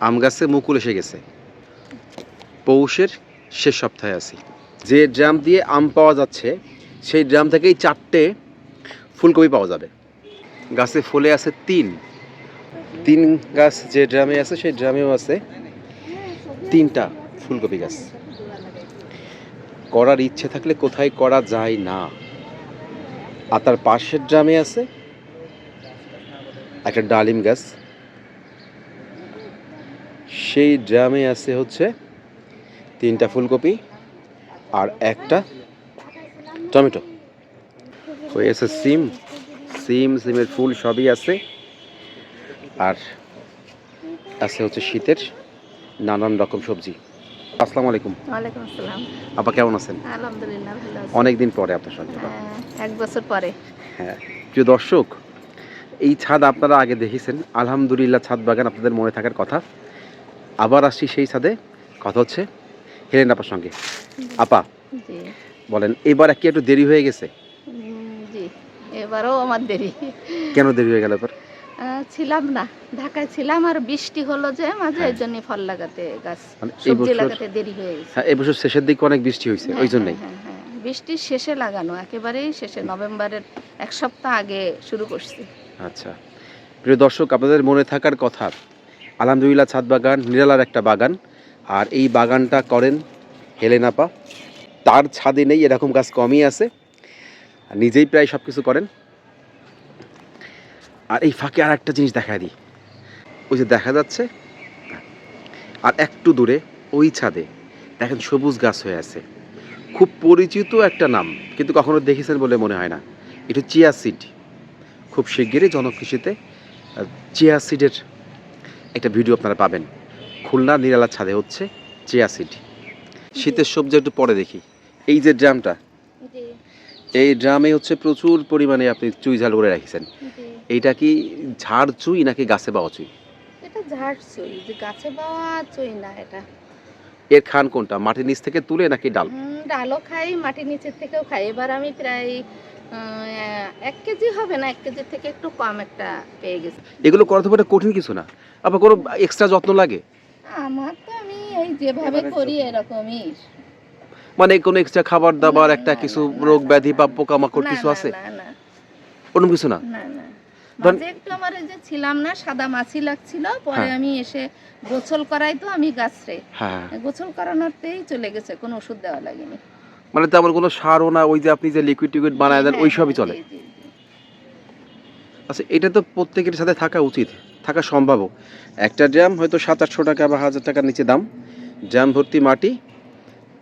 আম গাছে মুকুল এসে গেছে। পৌষের শেষ সপ্তাহে আছি। যে ড্রাম দিয়ে আম পাওয়া যাচ্ছে, সেই ড্রাম থেকেই চারটে ফুলকপি পাওয়া যাবে। গাছে ফুলে আছে তিন। তিন গাছ যে ড্রামে আছে, সেই ড্রামেও আছে তিনটা ফুলকপি গাছ। করার ইচ্ছে থাকলে কোথায় করা যায় না। আর তার পাশের ড্রামে আছে একটা ডালিম গাছ। সেই ড্রামে আছে হচ্ছে তিনটা ফুলকপি আর একটা টমেটো। হয়ে আছে সিম। সিম সিমের ফুল সবই আছে। আর আছে হচ্ছে শীতের নানান রকম সবজি। আসসালামু আলাইকুম। ওয়ালাইকুম আসসালাম। আপা কেমন আছেন? আলহামদুলিল্লাহ ভালো আছি। অনেক দিন পরে আপনার সঙ্গে হ্যাঁ, এক বছর পরে। হ্যাঁ প্রিয় দর্শক এই ছাদ আপনারা আগে দেখেছেন। আলহামদুলিল্লাহ ছাদ বাগান আপনাদের মনে থাকার কথা। আবার আসছি সেই ছাদে। কথা হচ্ছে হেলেন আপার সঙ্গে। আপা বলেন এবার কি একটু দেরি হয়ে গেছে? এবারও আমার দেরি। কেন দেরি হয়ে গেল এবার? ছিলাম না ঢাকায় ছিলাম আর বৃষ্টি হলো যে মাঝে হ্যাঁ। এই জন্য ফল লাগাতে গাছ মানে সবজি লাগাতে দেরি হয়ে গেছে। হ্যাঁ এবছর শেষের দিকে অনেক বৃষ্টি হয়েছে ওই হ্যাঁ, জন্যই হ্যাঁ, হ্যাঁ। বৃষ্টির শেষে লাগানো একেবারেই শেষে। নভেম্বরের এক সপ্তাহ আগে শুরু করছি। আচ্ছা। প্রিয় দর্শক আপনাদের মনে থাকার কথা আলহামদুলিল্লাহ ছাদ বাগান, নিরালার একটা বাগান। আর এই বাগানটা করেন হেলেনাপা তার ছাদে নেই, এরকম গাছ কমই আছে। নিজেই প্রায় সব কিছু করেন। আর এই ফাঁকে আর একটা জিনিস দেখা দিই। ওই যে দেখা যাচ্ছে, আর একটু দূরে, ওই ছাদে দেখেন সবুজ গাছ হয়ে আছে। খুব পরিচিত একটা নাম, কিন্তু কখনো দেখেছেন বলে মনে হয় না। এটা চিয়া সিড। খুব শিগগিরই জনকৃষিতে চিয়া সিডের একটা ভিডিও আপনারা পাবেন। খুলনা নিরালা ছাদে হচ্ছে চিয়া সিড। শীতের সবজি একটু পরে দেখি। এই যে ড্রামটা এই ড্রামে হচ্ছে প্রচুর পরিমাণে আপনি চুই ঝাল করে রাখিছেন। এইটা কি ঝাড় চুই নাকি গাছে পাওয়া চুই? এটা ঝাড় চুই যে গাছে পাওয়া চুই না এটা। এর খান কোনটা মাটির নিচ থেকে তুলে নাকি ডাল? ডালও খাই মাটির নিচের থেকেও খাই। এবার আমি প্রায় এক কেজি হবে না এক কেজি থেকে একটু কম একটা পেয়ে গেছি। এগুলো করা তো কঠিন কিছু না। আবার কোনো এক্সট্রা যত্ন লাগে? আমার তো আমি এই যেভাবে করি এরকমই। মানে কোনো এক্সট্রা খাবার দাবার একটা কিছু রোগ ব্যাধি বা। পোকামাকড় কিছু আছে? না না। কিছু না? না না। মাঝে একটু আমার এই যে ছিলাম না সাদা মাছি লাগছিল পরে হ্যাঁ। আমি এসে গোসল করাই তো আমি গাছরে। হ্যাঁ। গোসল করানোতেই চলে গেছে কোনো ওষুধ দেওয়া লাগেনি। মানে তেমন কোনো সারও না ওই যে আপনি যে লিকুইড টিকুইড বানায় দেন ওই সবই হ্যাঁ, চলে। জি, জি। আচ্ছা এটা তো প্রত্যেকের সাথে থাকা উচিত থাকা সম্ভব একটা ড্রাম হয়তো সাত আটশো টাকা বা হাজার টাকার নিচে দাম। ড্রাম ভর্তি মাটি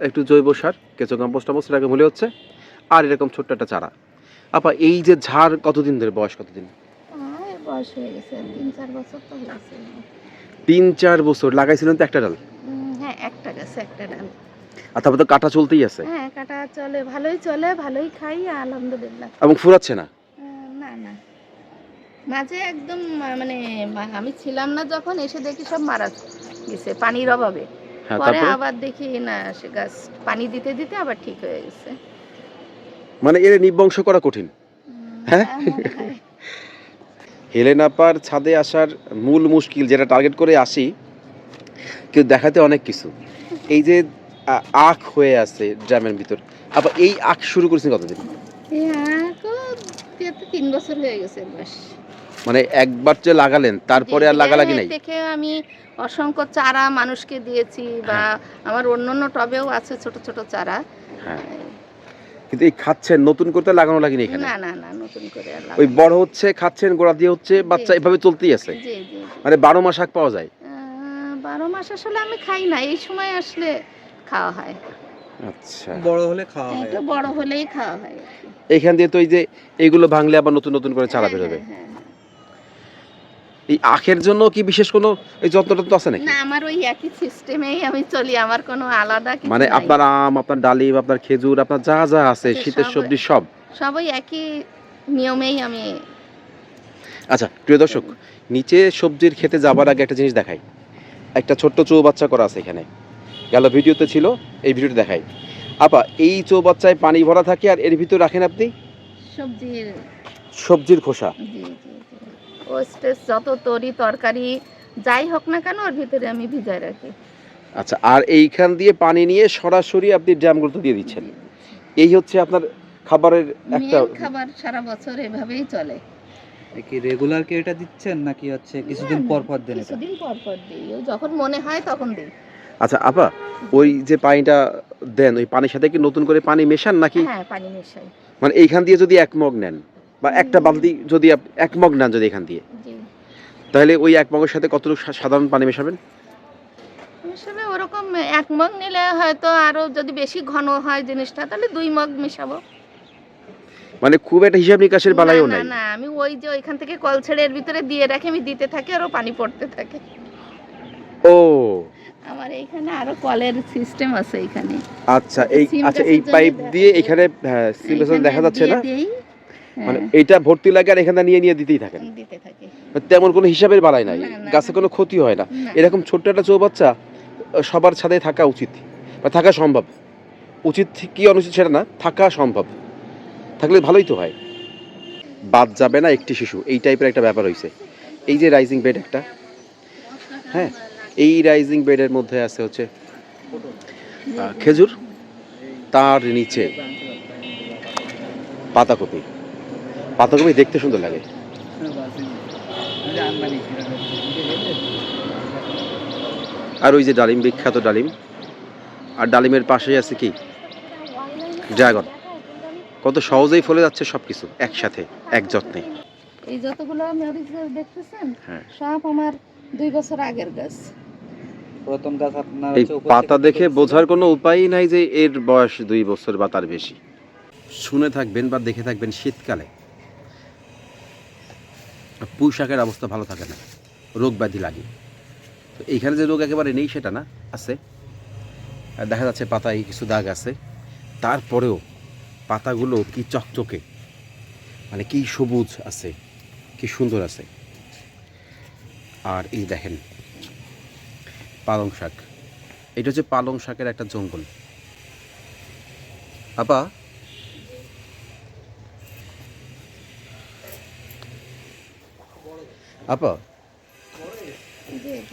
একটু জৈব সার কেঁচো কম্পোস্ট টম্পোস্ট এরকম হলে হচ্ছে আর এরকম ছোট্ট একটা চারা। আপা এই যে ঝাড় কতদিন ধরে বয়স কতদিন? তিন চার বছর লাগাইছিলেন তো একটা ডাল? হ্যাঁ একটা গাছে একটা ডাল। আর তারপর তো কাটা চলতেই আছে। হ্যাঁ কাটা চলে ভালোই চলে ভালোই খাই আলহামদুলিল্লাহ। এবং ফুরাচ্ছে না? না না। মাঝে একদম মানে আমি ছিলাম না যখন এসে দেখি সব মারা গেছে পানির অভাবে। হ্যাঁ পরে আবার দেখি না সে গাছ পানি দিতে দিতে আবার ঠিক হয়ে গেছে। মানে এর নিবংশ করা কঠিন। হ্যাঁ? হয়। হেলেন আপার ছাদে আসার মূল মুশকিল যেটা টার্গেট করে আসি কেউ দেখাতে অনেক কিছু। এই যে আখ হয়ে আছে ড্রামের ভিতর। আবার এই আখ শুরু করেছেন কতদিন? তিন বছর হয়ে গেছে বয়স। মানে একবার যে লাগালেন তারপরে আর জি, লাগালাগি হ্যাঁ, নাই? দেখে আমি অসংখ্য চারা মানুষকে দিয়েছি বা আমার অন্য অন্য টবেও আছে ছোট ছোট চারা। হ্যাঁ। কিন্তু এই খাচ্ছেন নতুন করতে লাগানো লাগেনি এখানে? না না না নতুন করে আর ওই বড় হচ্ছে খাচ্ছেন গোড়া দিয়ে হচ্ছে বাচ্চা এভাবে চলতেই আছে? জি জি জি। মানে বারো মাস শাক পাওয়া যায়? বারো মাস আসলে আমি খাই না এই সময় আসলে খাওয়া হয়। আচ্ছা। বড় হলে খাওয়া হয় একটু বড় হলেই খাওয়া হয় এইখান দিয়ে তো এই যে এইগুলো ভাঙলে আবার নতুন নতুন করে চারা হ্যাঁ, বেরোবে হ্যাঁ, হ্যাঁ, এই আখের জন্য কি বিশেষ কোনো এই যত্ন টত্ন আছে হ্যাঁ। নাকি? না আমার ওই একই সিস্টেমেই আমি চলি আমার কোনো আলাদা কিছু মানে আপনার আম আপনার ডালিম আপনার খেজুর আপনার যা যা আছে শীতের সবজি সব? সবই একই নিয়মেই আমি আচ্ছা প্রিয় দর্শক নিচে সবজির খেতে যাবার আগে একটা জিনিস দেখাই। একটা ছোট্ট চৌবাচ্চা করা আছে এখানে। গেল ভিডিওতে ছিল এই ভিডিওটা দেখাই। আপা এই চৌবাচ্চায় পানি ভরা থাকে আর এর ভিতর রাখেন আপনি? সবজির। সবজির খোসা। ওয়েস্টেজ যত তরি তরকারি যাই হোক না কেন ওর ভিতরে আমি ভিজায় রাখি। আচ্ছা আর এইখান দিয়ে পানি নিয়ে সরাসরি আপনি ড্রামগুলোতে দিয়ে দিচ্ছেন। এই হচ্ছে আপনার খাবারের একটা খাবার সারা বছর এভাবেই চলে। কি রেগুলার কি এটা দিচ্ছেন নাকি হচ্ছে কিছুদিন পর পর দেন কিছুদিন পর পর দিই। যখন মনে হয় তখন দিই। আচ্ছা আপা ওই যে পানিটা দেন ওই পানির সাথে কি নতুন করে পানি মেশান নাকি? হ্যাঁ পানি মেশাই। মানে এইখান দিয়ে যদি এক মগ নেন বা একটা বালতি যদি এক মগ নেন যদি এখান দিয়ে। তাহলে ওই এক মগের সাথে কতটুকু সাধারণ পানি মেশাবেন? মিশাবে ওরকম এক মগ নিলে হয়তো আরও যদি বেশি ঘন হয় জিনিসটা তাহলে দুই মগ মেশাবো। মানে খুব একটা হিসাব নিকাশের বালাইও নাই না না আমি ওই যে ওইখান থেকে কল ছেড়ে এর ভিতরে দিয়ে রাখি আমি দিতে থাকি আরও পানি পড়তে থাকে। ও। আমার এইখানে আরও কলের সিস্টেম আছে এইখানে আচ্ছা এই আচ্ছা এই পাইপ দিয়ে এখানে হ্যাঁ, সিলেকশন দেখা যাচ্ছে না? মানে হ্যাঁ, এটা ভর্তি লাগে আর এখানে নিয়ে নিয়ে দিতেই থাকেন? দিতে থাকি। তেমন কোনো হিসাবের বালাই নাই। গাছে কোনো ক্ষতি হয় না, এরকম ছোট্ট একটা চৌবাচ্চা সবার ছাদে থাকা উচিত। বা থাকা সম্ভব। উচিত কি অনুচিত সেটা না থাকা সম্ভব। থাকলে ভালোই তো হয়। বাদ যাবে না একটি শিশু। এই টাইপের একটা ব্যাপার হয়েছে এই যে রাইজিং বেড একটা হ্যাঁ? এই রাইজিং বেডের মধ্যে আছে হচ্ছে খেজুর তার নিচে পাতাকপি। পাতাকপি দেখতে সুন্দর লাগে। আর ওই যে ডালিম বিখ্যাত ডালিম। আর ডালিমের পাশেই আছে কি? ড্রাগন। কত সহজেই ফলে যাচ্ছে সবকিছু একসাথে এক যত্নে। এই যতগুলো মরিচ দেখতেছেন হ্যাঁ। সব আমার দুই বছর আগের গাছ। প্রথম গাছ আপনার এই পাতা দেখে বোঝার কোনো উপায়ই নাই যে এর বয়স দুই বছর বা তার বেশি। শুনে থাকবেন বা দেখে থাকবেন শীতকালে। পুঁই শাকের অবস্থা ভালো থাকে না রোগ ব্যাধি লাগে। তো এইখানে যে রোগ একেবারে নেই সেটা না আছে। দেখা যাচ্ছে পাতায় কিছু দাগ আছে। তারপরেও পাতাগুলো কি চকচকে মানে কি সবুজ আছে কি সুন্দর আছে। আর এই দেখেন পালং শাক। এটা হচ্ছে পালং শাকের একটা জঙ্গল। আপা। আপা।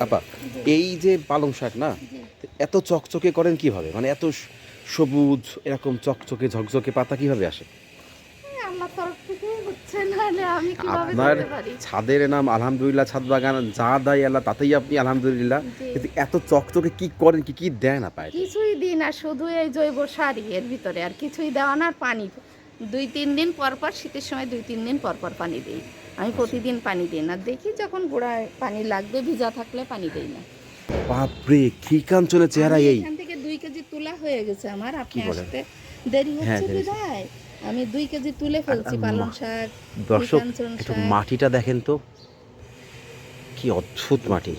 আপা, এই যে পালং শাক না, এত চকচকে করেন কীভাবে? মানে এত সবুজ, এরকম চকচকে, ঝকঝকে পাতা কীভাবে আসে? তরফ থেকে হচ্ছে নাহলে আমি কীভাবে আপনার করতে পারি? ছাদের নাম আলহামদুলিল্লাহ ছাদ বাগান যা দেয় আল্লাহ তাতেই আপনি আলহামদুলিল্লাহ। জি। কিন্তু এত চকচকে কি করেন কি কি দেন না পায় কিছুই দিই না শুধু এই জৈব সারই এর ভিতরে আর কিছুই দেওয়া না আর পানি। দুই তিন দিন পর পর শীতের সময় দুই তিন দিন পর পর পানি দিই। আমি প্রতিদিন পানি দিই না দেখি যখন গোড়ায় পানি লাগবে ভিজা থাকলে পানি দিই না। বাপরে কি কাঞ্চনের চেহারা আমি এই। এখান থেকে দুই কেজি তুলা হয়ে গেছে আমার আপনি বলেন? আসতে দেরি হ্যাঁ, হচ্ছে। দেরি বিদায়। আমি দুই কেজি তুলে ফেলছি পালং শাক দর্শক একটু মাটিটা দেখেন তো। কি অদ্ভুত মাটি।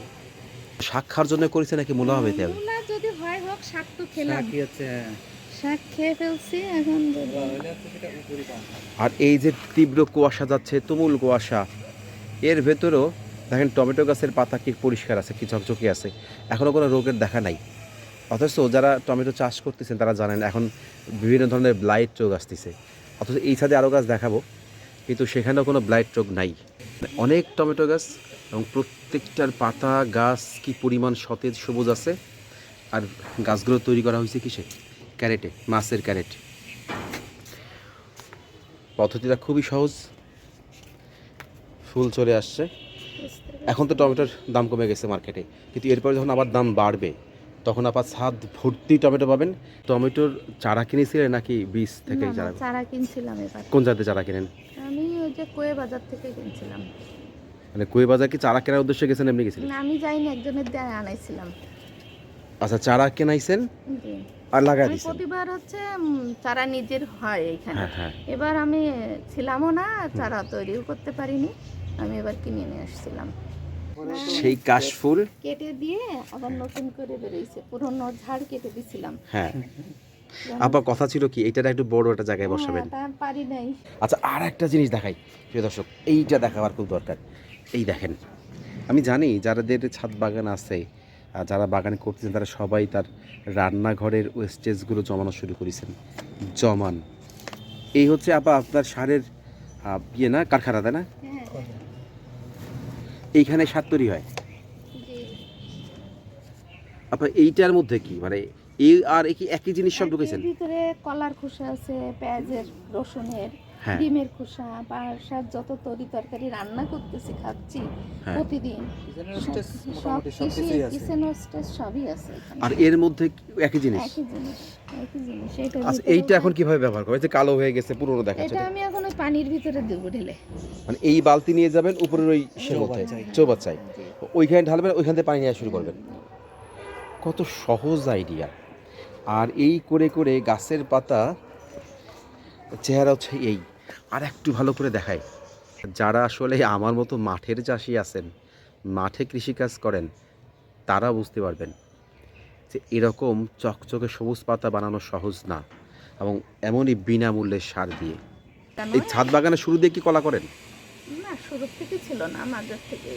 শাক খাওয়ার জন্য করেছে নাকি মূলা হবে তেল? মূলা যদি হয় হোক শাক তো খেলাম। হ্যাঁ। শাক খেয়ে ফেলছি এখন। আর এই যে তীব্র কুয়াশা যাচ্ছে তুমুল কুয়াশা এর ভেতরেও দেখেন টমেটো গাছের পাতা কি পরিষ্কার আছে কি ঝকঝকে আছে। এখনও কোনো রোগের দেখা নাই। অথচ যারা টমেটো চাষ করতেছেন, তারা জানেন এখন বিভিন্ন ধরনের ব্লাইট রোগ আসতেছে। অথচ এই ছাদে আরও গাছ দেখাবো, কিন্তু সেখানেও কোনো ব্লাইট রোগ নাই। অনেক টমেটো গাছ এবং প্রত্যেকটার পাতা, গাছ কি পরিমাণ সতেজ সবুজ আছে, আর গাছগুলো তৈরি করা হয়েছে কিসে? ক্যারেটে, মাছের ক্যারেট। পদ্ধতিটা খুবই সহজ। ফুল চলে আসছে। এখন তো টমেটোর দাম কমে গেছে মার্কেটে কিন্তু এরপরে যখন আবার দাম বাড়বে তখন আবার ছাদ ভর্তি টমেটো পাবেন। টমেটোর চারা কিনেছিলেন নাকি বীজ থেকে চারা? চারা কিনছিলাম এবার। কোন জাতে চারা কিনেন? আমি ওই যে কোয়ে বাজার থেকে কিনছিলাম। মানে কুয়ে বাজার কি চারা কেনার উদ্দেশ্যে গেছেন এমনি গেছিলেন? না আমি যাইনি একজনের দিয়ে আনাইছিলাম। আচ্ছা চারা কেনাইছেন। আর লাগাই দিয়েছেন প্রতিবার হচ্ছে চারা নিজের হয় এখানে। হ্যাঁ হ্যাঁ। এবার আমি ছিলামও না চারা তৈরিও করতে পারিনি। আমি এবার কিনে নিয়ে আসছিলাম। সেই কাশফুল কেটে দিয়ে আবার নতুন করে বেরিয়েছে পুরনো ঝাড় কেটে দিছিলাম। হ্যাঁ। আপা কথা ছিল কি? এইটা একটু বড় একটা জায়গায় বসাবেন। হ্যাঁ, তা পারি নাই। আচ্ছা আর একটা জিনিস দেখাই প্রিয় দর্শক। এইটা দেখাবার খুব দরকার। এই দেখেন আমি জানি যাদের ছাদ বাগান আছে আর যারা বাগান করতেছেন তারা সবাই তার রান্নাঘরের ওয়েস্টেজগুলো জমানো শুরু করেছেন। জমান। এই হচ্ছে আপা আপনার সারের ইয়ে না কারখানা তাই না? হ্যাঁ। এইখানে সার তৈরি হয়? আপনার এইটার মধ্যে কি? মানে এই আর একই একই জিনিস সব ঢুকেছেন? ভিতরে কলার খোসা আছে পেঁয়াজের রসুনের। ডিমের খোসা পাশার যত তরি তরকারি রান্না করতেছি খাচ্ছি হ্যাঁ। প্রতিদিন সব কিচেন স্টেজ সবই আছে আর এর মধ্যে একই জিনিস? একই জিনিস একই জিনিস আচ্ছা এইটা এখন কীভাবে ব্যবহার করে এই যে কালো হয়ে গেছে পুরনো দেখাচ্ছে। এটা আমি এখন ওই পানির ভিতরে দেবো ঢেলে। মানে এই বালতি নিয়ে যাবেন উপরের ওই সে মধ্যে। চৌবাচ্চায়। চৌবাচ্চায়। ওইখানে ঢালবেন ওইখান থেকে পানি নেওয়া শুরু করবেন। কত সহজ আইডিয়া। আর এই করে করে গাছের পাতা চেহারা হচ্ছে এই। আর একটু ভালো করে দেখায় যারা আসলে আমার মতো মাঠের চাষি আছেন মাঠে কৃষিকাজ করেন তারা বুঝতে পারবেন যে এরকম চকচকে সবুজ পাতা বানানো সহজ না এবং এমনই বিনামূল্যে সার দিয়ে। এই ছাদ বাগানে শুরু দিয়ে কি কলা করেন? না শুরু থেকে ছিল না মাঝের থেকে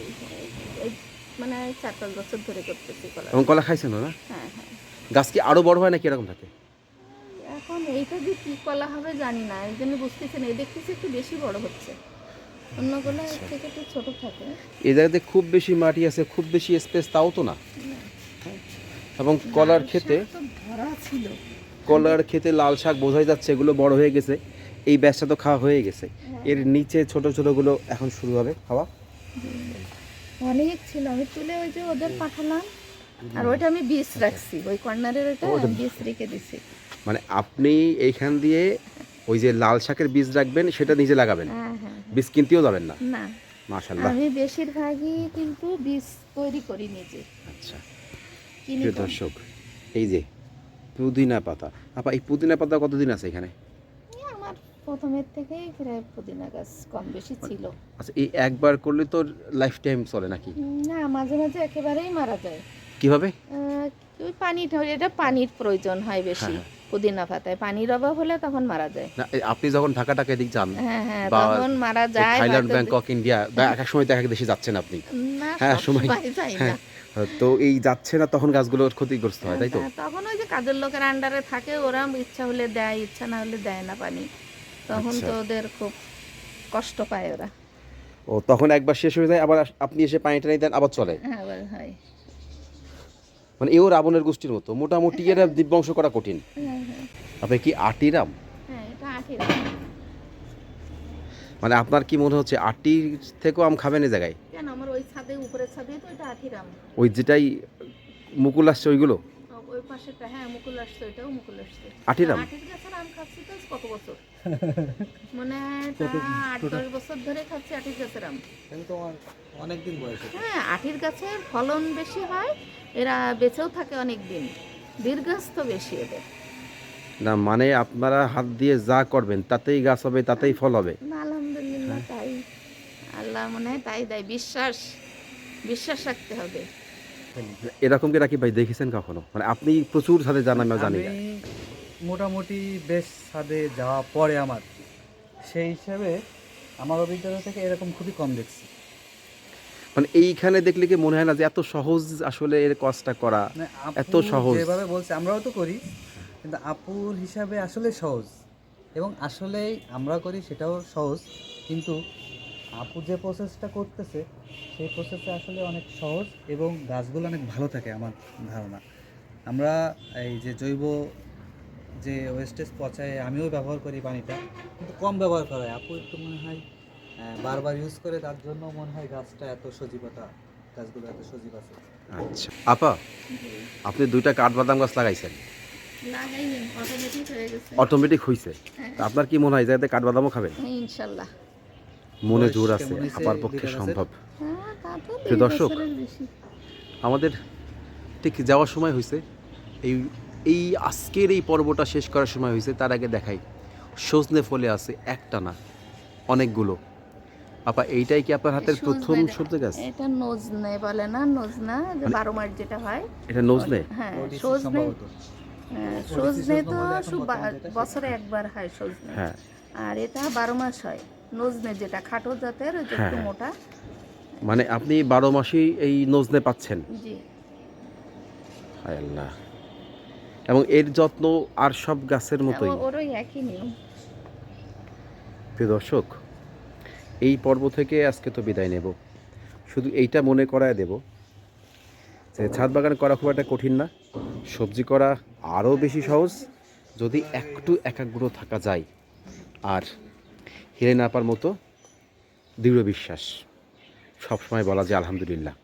মানে চার পাঁচ বছর ধরে করতেছি কলা। এবং কলা খাইছেন না হ্যাঁ হ্যাঁ। গাছ কি আরও বড় হয় নাকি এরকম থাকে? এখন এইটা যে কি কলা হবে জানি না এই জন্য বুঝতেছি না এই দেখতেছি একটু বেশি বড় হচ্ছে। অন্য কলা এর থেকে একটু ছোট থাকে। এই জায়গাতে খুব বেশি মাটি আছে খুব বেশি স্পেস তাও তো না। এবং কলার খেতে ভরা ছিল। কলার খেতে লাল শাক বোঝাই যাচ্ছে এগুলো বড় হয়ে গেছে। এই ব্যাসটা তো খাওয়া হয়ে গেছে। এর নিচে ছোট ছোটগুলো এখন শুরু হবে। খাওয়া। অনেক ছিল আমি তুলে ওই যে ওদের পাঠালাম। আর ওইটা আমি বীজ রাখছি ওই কর্নারের ওইটা বীজ রেখে দিছি। মানে আপনি এইখান দিয়ে ওই যে লাল শাকের বীজ রাখবেন সেটা নিজে লাগাবেন। হ্যাঁ হ্যাঁ বীজ কিনতেও যাবেন না? না। মাশাল্লাহ আমি বেশিরভাগই কিন্তু বীজ তৈরি করি নিজে। আচ্ছা। প্রিয় দর্শক এই যে পুদিনা পাতা। আপা এই পুদিনা পাতা কতদিন আছে এখানে? আমার প্রথমের থেকেই প্রায় পুদিনা গাছ কম বেশি ছিল। আচ্ছা এই একবার করলে তো লাইফ টাইম চলে নাকি? না মাঝে মাঝে একেবারেই মারা যায়। কীভাবে? ওই পানি এটা পানির প্রয়োজন হয় বেশি। হ্যাঁ। পুদিনা পাতায়। পানির অভাব হলে তখন মারা যায়। আপনি যখন ঢাকা টাকা এদিক যান হ্যাঁ হ্যাঁ তখন মারা যায় থাইল্যান্ড ব্যাংকক ইন্ডিয়া এক এক সময় দেখা দেশে যাচ্ছেন আপনি। হ্যাঁ, সময়- না। হ্যাঁ তো এই যাচ্ছে না তখন গাছগুলোর ক্ষতিগ্রস্ত হয় তাই তো? হ্যাঁ, তখন ওই যে কাজের লোকের আন্ডারে থাকে ওরা ইচ্ছা হলে দেয় ইচ্ছা না হলে দেয় না পানি। তখন আচ্ছা। তো ওদের খুব কষ্ট পায় ওরা। ও তখন একবার শেষ হয়ে যায় আবার আপনি এসে পানি টানি দেন আবার চলে। হ্যাঁ আবার হয়। মানে এও রাবণের গোষ্ঠীর মতো। মোটামুটি এটা দিব্যংশ করা কঠিন। হ্যাঁ হ্যাঁ আপনি কি আটিরাম? হ্যাঁ এটা আঠের মানে আপনার কি মনে হচ্ছে আটির থেকেও আম খাবেন এই জায়গায়? কেন? আমার ওই ছাদে উপরের ছাদে তো এটা আঠিরাম ওই যেটাই মুকুল আসছে ওইগুলো? ওই পাশেটা হ্যাঁ মুকুল আসছে ওইটাও মুকুল আসছে। আটিরাম? আঠির গাছের আম খাচ্ছি তো কত বছর? মানে আট দশ বছর ধরে খাচ্ছি আঠির গাছের আম। কিন্তু আমার অনেকদিন বয়স হ্যাঁ আঠির গাছের ফলন বেশি হয় এরা বেঁচেও থাকে অনেক দিন দীর্ঘস্ত বেশি এদের। না মানে আপনারা হাত দিয়ে যা করবেন তাতেই গাছ হবে তাতেই ফল হবে। আলহামদুলিল্লাহ তাই। আল্লাহ মনে হয় তাই দেয় বিশ্বাস বিশ্বাস রাখতে হবে। এরকম কি রাখি ভাই দেখেছেন কখনো? মানে আপনি প্রচুর সাথে জানা আমি জানি না। মোটামুটি বেশ ছাদে যাওয়া পরে আমার। সেই হিসাবে আমার অভিজ্ঞতা থেকে এরকম খুবই কম দেখছি। মানে এইখানে দেখলে কি মনে হয় না যে এত সহজ আসলে এর কাজটা করা? মানে এত সহজ। যেভাবে বলছে আমরাও তো করি। কিন্তু আপুর হিসাবে আসলে সহজ। এবং আসলেই আমরা করি সেটাও সহজ। কিন্তু আপু যে প্রসেসটা করতেছে, সেই প্রসেসটা আসলে অনেক সহজ এবং গাছগুলো অনেক ভালো থাকে আমার ধারণা। আমরা এই যে জৈব যে ওয়েস্টেজ পচায় আমিও ব্যবহার করি পানিটা, কিন্তু কম ব্যবহার করা হয়। আপু একটু মনে হয় বারবার ইউজ করে তার জন্য মনে হয় গাছটা এত সজীবতা গাছগুলো এত সজীব আছে। আচ্ছা। আপা, আপনি দুইটা কাঠবাদাম গাছ লাগাইছেন। অটোমেটিক হয়ে গেছে। অটোমেটিক হইছে? হ্যাঁ। তা আপনার কি মনে হয় যাতে কাঠবাদামও খাবেন? হ্যাঁ, ইনশাল্লাহ। মনে জোর আছে আপার পক্ষে সম্ভব। হ্যাঁ দর্শক, আমাদের ঠিক যাওয়ার সময় হয়েছে এই এই আজকের এই পর্বটা শেষ করার সময় হয়েছে তার আগে দেখাই। সজনে ফলে আছে একটা না অনেকগুলো। আপা এইটাই কি আপনার হাতের প্রথম সবজি গাছ? এটা নজনে বলে না নজনা যে বারো মাস যেটা হয়। এটা নজনে? হ্যাঁ সজনে সজনে তো বছরে একবার হয় সজনে। হ্যাঁ। আর এটা বারো মাস হয় নজনে যেটা খাটো জাতের একটু হ্যাঁ। মোটা। মানে আপনি বারো মাসেই এই নজনে পাচ্ছেন? জি। হায় আল্লাহ। এবং এর যত্ন আর সব গাছের মতোই? ওরই একই নিয়ম। প্রিয় দর্শক এই পর্ব থেকে আজকে তো বিদায় নেব। শুধু এইটা মনে করায় দেব ছাদ বাগান করা খুব একটা কঠিন না। সবজি করা আরও বেশি সহজ যদি একটু একাগ্র থাকা যায়। আর হিরে নাপার মতো দৃঢ় বিশ্বাস সবসময় বলা যায় আলহামদুলিল্লাহ।